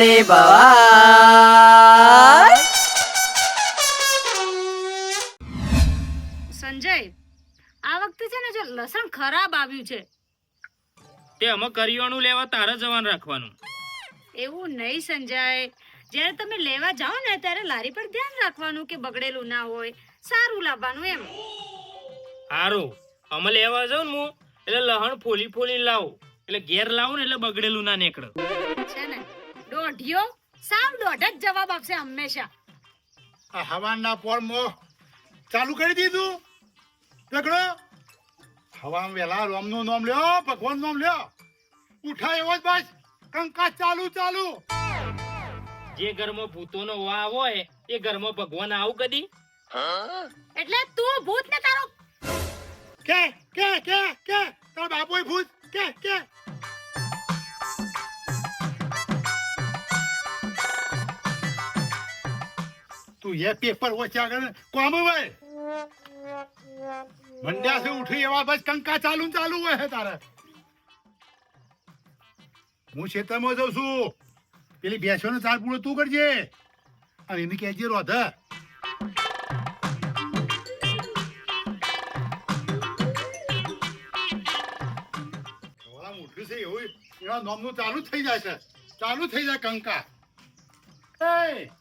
પાટણની ભવાઈ સંજય આ વખતે છે ને જો લસણ ખરાબ આવ્યું છે. તે અમે કરિયાણું લેવા તારે જવાનું રાખવાનું. એવું નહીં સંજય. જ્યારે તમે લેવા જાઓ ને ત્યારે લારી પર ધ્યાન રાખવાનું કે બગડેલું ના હોય. સારું લાવવાનું એમ. સારું અમે લેવા જાઉં ને હું એટલે લહણ ફોલી ફોલી લાવું. એટલે ઘેર લાવું ને એટલે બગડેલું ના નીકળે. ને દોઢિયો સાવ દોઢ જ જવાબ આપશે હંમેશા. આ હવાના મો ચાલુ કરી દીધું. લગડો હવામાં વેલા રોમનું નામ લ્યો ભગવાન નામ લ્યો. ઉઠા એવો જ બસ. કંકાસ ચાલુ ચાલુ. જે ઘરમાં ભૂતોનો વાહ હોય એ ઘરમાં ભગવાન આવું કદી? એટલે તું ભૂત ને તારો કે કે કે કે? તારો બાપોય ભૂત? કે કે? તું એ પેપર ઓછા કરે કોમ ભાઈ મંડ્યા છે ઉઠી એવા બસ કંકા ચાલુ ચાલુ હોય તારે. હું ખેતરમાં જઉં છું. પેલી ભેંસો ચાર પૂરો તું કરજે. અને એને કહેજે રોધા. એવું, એવા નોમનું ચાલુ થઈ જાય છે. ચાલુ થઈ જાય કંકા. એ!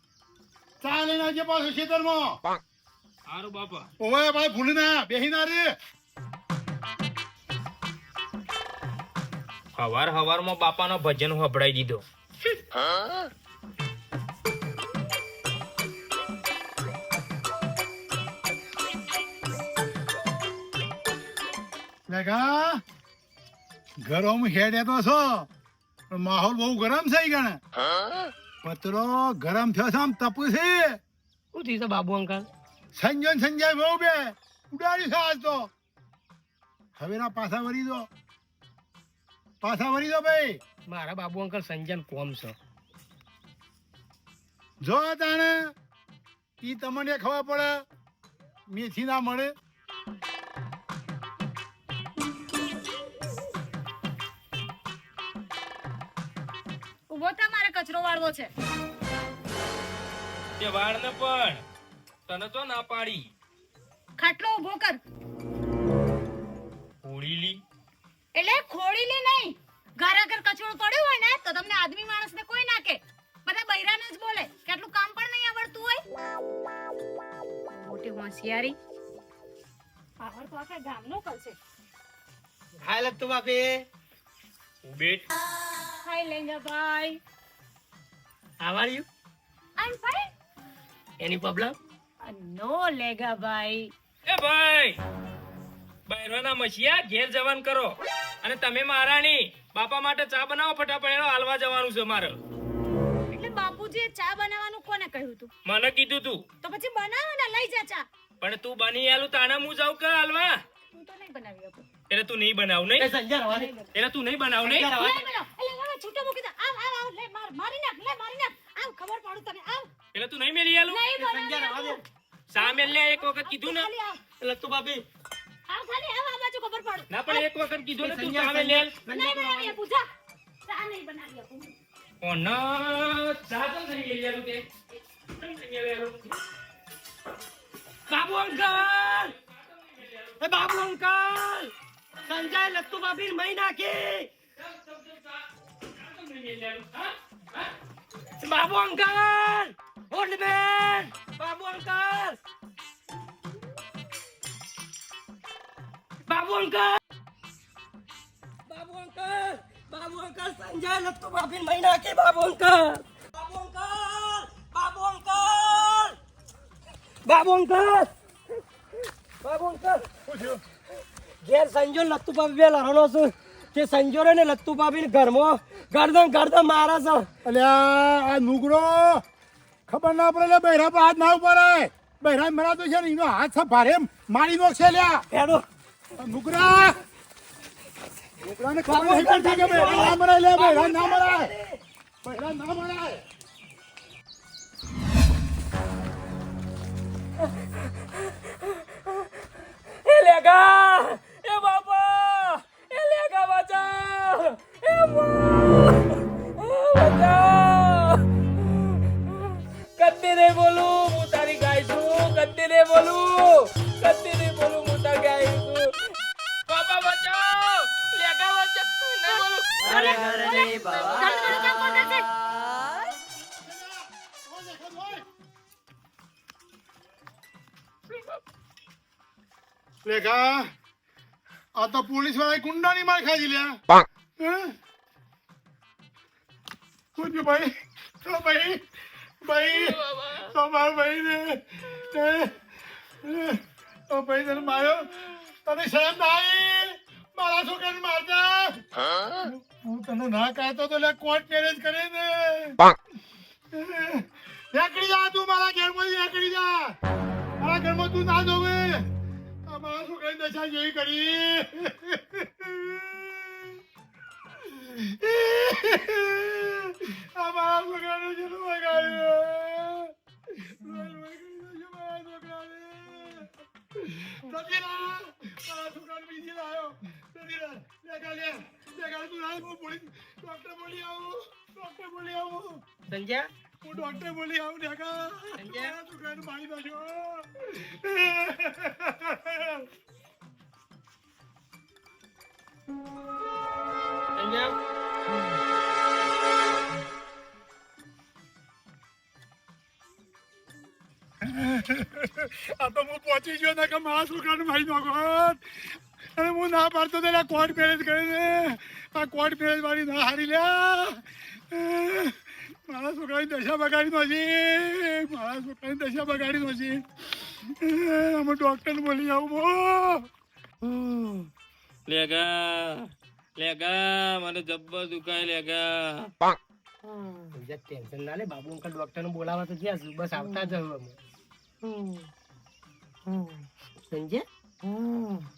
ચા લઈને આવજે પાછું ખેતરમાં. સારું બાપા. ઓવે ભાઈ ભૂલી ના બેહી ના રે. હવાર હવારમાં બાપાનો ભજન હભળાઈ દીધો. લેગા ગરમ હેડે તો છો. પણ માહોલ બહુ ગરમ છે ગણે. પતરો ગરમ થયો છે આમ તપુ છે. શું થયું છે બાબુ અંકલ? સંજન સંજય બહુ બે. ઉડાડી છે આજ તો. હવે ના પાછા વળી દો. પાછા વળી દો ભાઈ. મારા બાબુ અંકલ સંજન કોમ છે. જો તાણે ઈ તમને ખબર પડે મેથી ના મળે. ઊભો થા મારે કચરો વાળવો છે. તે વાળ ને પણ. તને તો ના પાડી. ખાટલો ઊભો કર. ખોળીલી. એટલે ખોડીલી નહીં. ઘર આગળ કચરો પડ્યો હોય ને તો તમને આદમી માણસને કોઈ ના કે. બધા બૈરાને જ બોલે કે આટલું કામ પણ નહીં આવડતું હોય. મોટી હોશિયારી. આવડ તો આખા ગામનો કરશે હાલ તો બાપે ઉબેટ હાય લેંગા ભાઈ how are you I am fine any problem નો લેગા ભાઈ એ ભાઈ બૈરાના મશિયા ઘેર જવાન કરો. અને તમે મહારાણી બાપા માટે ચા બનાવો ફટાફટ એનો હાલવા જવાનું છે મારે. એટલે બાપુજીએ ચા બનાવવાનું કોને કહ્યું તું? મને કીધું તું. તો પછી બનાવો ને લઈ જા ચા. પણ તું બની આલું તાણે હું જાઉં કે હાલવા? હું તો નહીં બનાવી શકું એટલે તું નહીં બનાવ નહીં? એટલે તું નહીં બનાવ નહીં? એટલે હવે છૂટો મૂકી દે. આવ આવ આવ લે માર મારી નાખ લે મારી નાખ. આવ ખબર પાડું તને. આવ એટલે તું નહીં મેલી આલું? નહીં બનાવી. સામે લે એક વખત કીધું ને. એટલે તું ભાભી. આવ ખાલી આવ આ બાજુ ખબર પાડું. ના પણ એક વખત કીધું ને તું સામે લે. નહીં બનાવી શકું જા. સા નહીં બનાવી શકું ઓ ના ચા તો નહીં મેલી આલું તે. નહીં મેલી આલું. બાબુ અંકલ! એ બાબુ અંકલ સંજય લત્તુ બાપી મહી નાખી! Babu uncle! Old man Babu uncle! Babu uncle! Babu uncle! Babu uncle, Sanjay લત્તુ બાપી મહી નાખી Babu uncle! Babu uncle! Babu uncle! Babu uncle! ઘેર સંજો લત્તુ પાપી બે લડવાનો છું. કે સંજો ને લત્તુ પાપી ઘરમાં. ગરદન ગરદન મારા છે. અલ્યા આ નુગડો. ખબર ના પડે બહેરા પર હાથ ના ઉપર બહેરા મરા તો છે ને એનો હાથ છે ભારે મારી નો છે લ્યા હેડો નુગરા નુગરાને ખબર નહીં પડતી કે બહેરા ના મરાય લે બહેરા ના મરાય. બહેરા ના મરાય. લેખા આ તો પોલીસવાળા કુંડાની માર ખાઈ લ્યા. હે? ભાઈ? તો ભાઈ ભાઈ તો મારા ભાઈ ને? તો ભાઈ તને માર્યો? તને શરમ ના આવી મારા છોકરાને મારતા? હું તને ના કહેતો તો લે કોર્ટ મેરેજ કરે ને. નીકળી જા તું મારા ઘેરમાં નીકળી જા. મારા ઘરમાં તું ના જોવે. મારા છોકરાની દશા જેવી કરી? આ મારા છોકરાનું જેટલું બગાડ્યું સંજય હું ડોક્ટર બોલી આવું લેખા તું ઘર મારી સંજય આ તો હું પહોંચી ગયો ને કે મારા છોકરાને મારી નાખો અને હું ના પાડતો તો કોર્ટ મેરેજ કરીને. આ કોર્ટ મેરેજ વાળી ના હારી લ્યા. મારા છોકરાની દશા બગાડી નથી મારા છોકરાની દશા બગાડી નથી અમે ડોક્ટર બોલી આવું. લેગા લેગા મને જબ્બર દુખાય લેગા. ટેન્શન ના લે બાબુ અંકલ ડોક્ટર ને બોલાવા તો ગયા છું બસ આવતા જ હવે સંજય?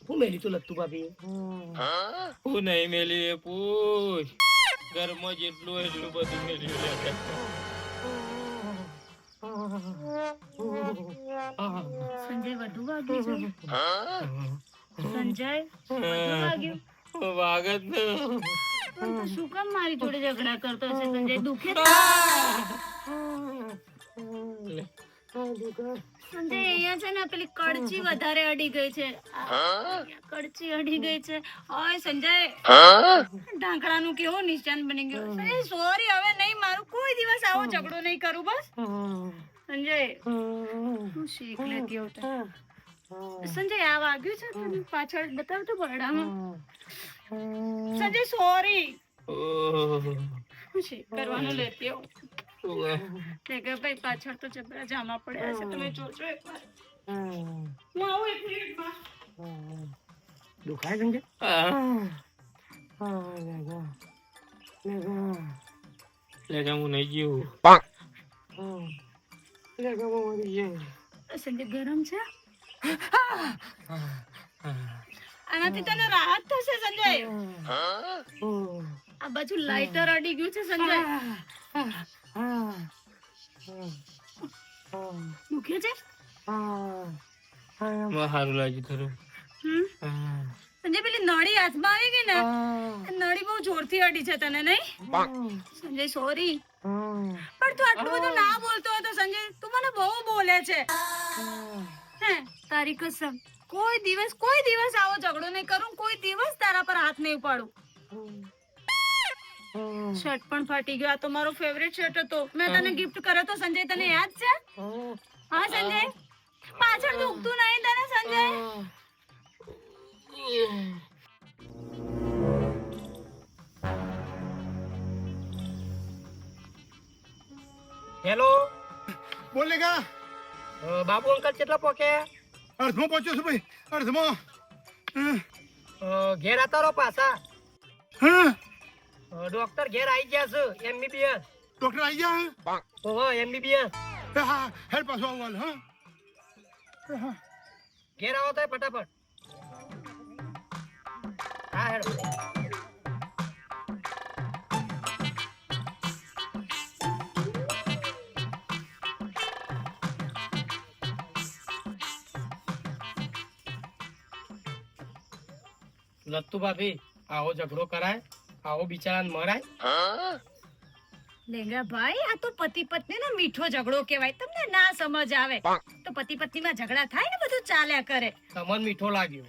હું મેલી તું લત્તુ ભાભી? હું નહીં મેલી એ પૂછ ઘરમાં જેટલું એટલું બધું મેલ્યું લે. સંજય વધુ વાગ્યું સંજય વધુ વાગ્યું? વાગત પણ તું શું કામ મારી જોડે ઝઘડા કરતો છે? સંજય દુખે છે? અહીંયા છે ને પેલી કડચી વધારે અડી ગઈ છે. કડચી અડી ગઈ છે. ઓય સંજય ઢાંકણાનું કેવું નિશાન બની ગયું? સોરી હવે નહીં મારું કોઈ દિવસ આવો ઝઘડો નહીં કરું બસ. સંજય હું શીખ લેતી હોઉં સંજય આ વાગ્યું છે તને પાછળ? બતાવતો બરડામાં? સંજય સોરી હું શીખ કરવાનું લેતી હોઉં તે કે ભાઈ પાછળ તો જબરા જામા પડ્યા છે તમે જોજો એકવાર. હું આવું એક મિનિટમાં. દુખાય સંજય લેગા હું નહીં જીવું સંજય ગરમ છે? આનાથી તને રાહત થશે સંજય. આ બાજુ લાઇટર અડી ગયું છે સંજય. દુખે છે સારું લાગ્યું હમ? સંજય પેલી નળી હાથમાં આવી ગઈ ને? નળી બહુ જોરથી અડી છે તને નહીં? સંજય સોરી પણ તું આટલું બધું ના બોલતો હતો સંજય તું મને બહુ બોલે છે. હે. તારી કસમ. કોઈ દિવસ કોઈ દિવસ આવો ઝઘડો નહીં કરું કોઈ દિવસ તારા પર હાથ નહીં ઉપાડું. શર્ટ પણ ફાટી ગયો. આ તો મારો ફેવરેટ શર્ટ હતો. મેં તને ગિફ્ટ કર્યો તો સંજય તને યાદ છે? હા સંજય? પાછળ દુખતું નહીં તને સંજય? હેલો? બોલે લેખા બાબુ અંકલ કેટલા પોકે? અર્ધમાં પહોંચ્યો છું ભાઈ અર્ધમાં હમ. ઘેર હતા રહો પાછા. હા ડોક્ટર ઘેર આવી ગયા છે એમબીબીએસ ડોક્ટર આવી ગયા ઓહો એમબીબીએસ હા હા હેડ પાછો આવવાલ હા. હા ઘેર આવો તો ફટાફટ. હા હેડ. લત્તુ ભાભી આવો ઝઘડો કરાય. આવો બિચારા મરાય. લેંગા ભાઈ આ તો પતિ પત્ની નો મીઠો ઝઘડો કહેવાય. તમને ના સમજ આવે. તો પતિ પત્ની માં ઝઘડા થાય ને બધું ચાલ્યા કરે. તમને મીઠો લાગ્યો.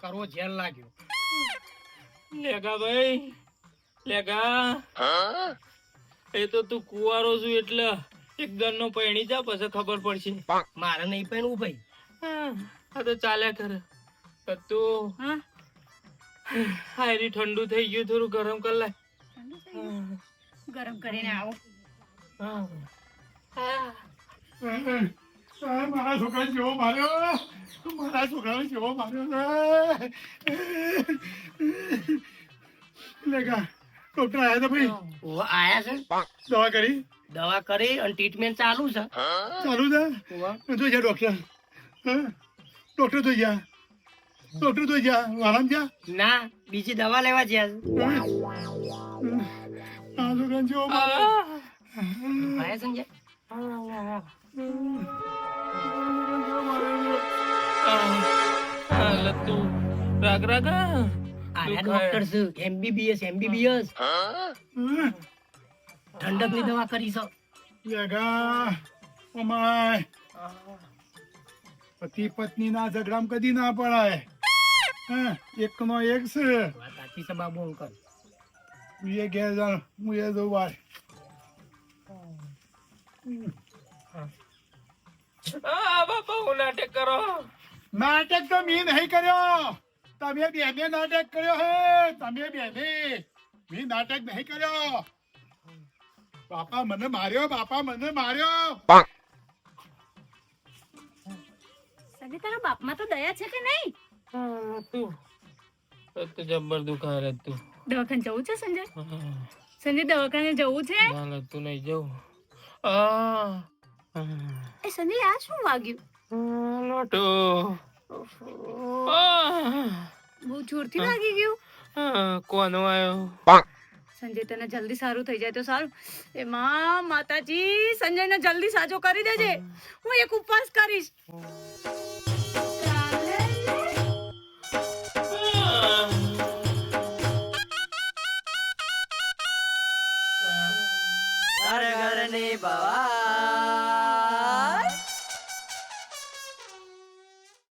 કરવો- ઝેર લાગ્યો. લેગા ભાઈ લેગા એ તો તું કુવારો છું એટલે એક ગનનો પૈણી જા પછી ખબર પડશે. મારે નહીં પહેરવું ભાઈ. આ તો ચાલ્યા કરે. તું હા હારી ઠંડુ થઈ ગયું થોડું ગરમ કર લે. ગરમ કરીને આવો. મારા છોકરા જેવો માર્યો? મારા છોકરાને જેવો માર્યો લેગા ડોક્ટર આયા તો ભાઈ? ઓ આયા છે? દવા કરી? દવા કરી અને ટ્રીટમેન્ટ ચાલુ છે. ચાલુ છે? જાય ડોક્ટર. હા. ડોક્ટર જોઈ જા ડોક્ટર તો જા આરામ જા ના બીજી દવા લેવા જ્યા આ સંજય? લત્તુ રાગ રાગ. ડોક્ટર છે એમબીબીએસ એમબીબીએસ ઠંડકની દવા કરી છે લેગા અમાય પતિ પત્ની ના ઝઘડામાં કદી ના પડાય. હા એક નો એક છે. સાચી છે બાબુ અંકલ. એ ઘેર જાણ હું એ જઉં બહાર આ બાપા નાટક કરો. નાટક તો મેં નહીં કર્યો. તમે બેને નાટક કર્યો હે તમે બેને મેં નાટક નહીં કર્યો. બાપા મને માર્યો બાપા મને માર્યો. તારા બાપમાં તો દયા છે કે નહીં? તું. જબર જબ્બર રે તું. દવાખાને જવું છે સંજય? સંજય દવાખાને જવું છે? ના લત્તુ નહીં જવું આ એ સંજય આ શું વાગ્યું? લોટો બહુ જોરથી વાગી ગયું? કોનો આવ્યો સંજય તને જલ્દી સારું થઈ જાય તો સારું. એ માં માતાજી સંજયને જલ્દી સાજો કરી દેજે. હું એક ઉપવાસ કરીશ. ઘર ઘરની બવા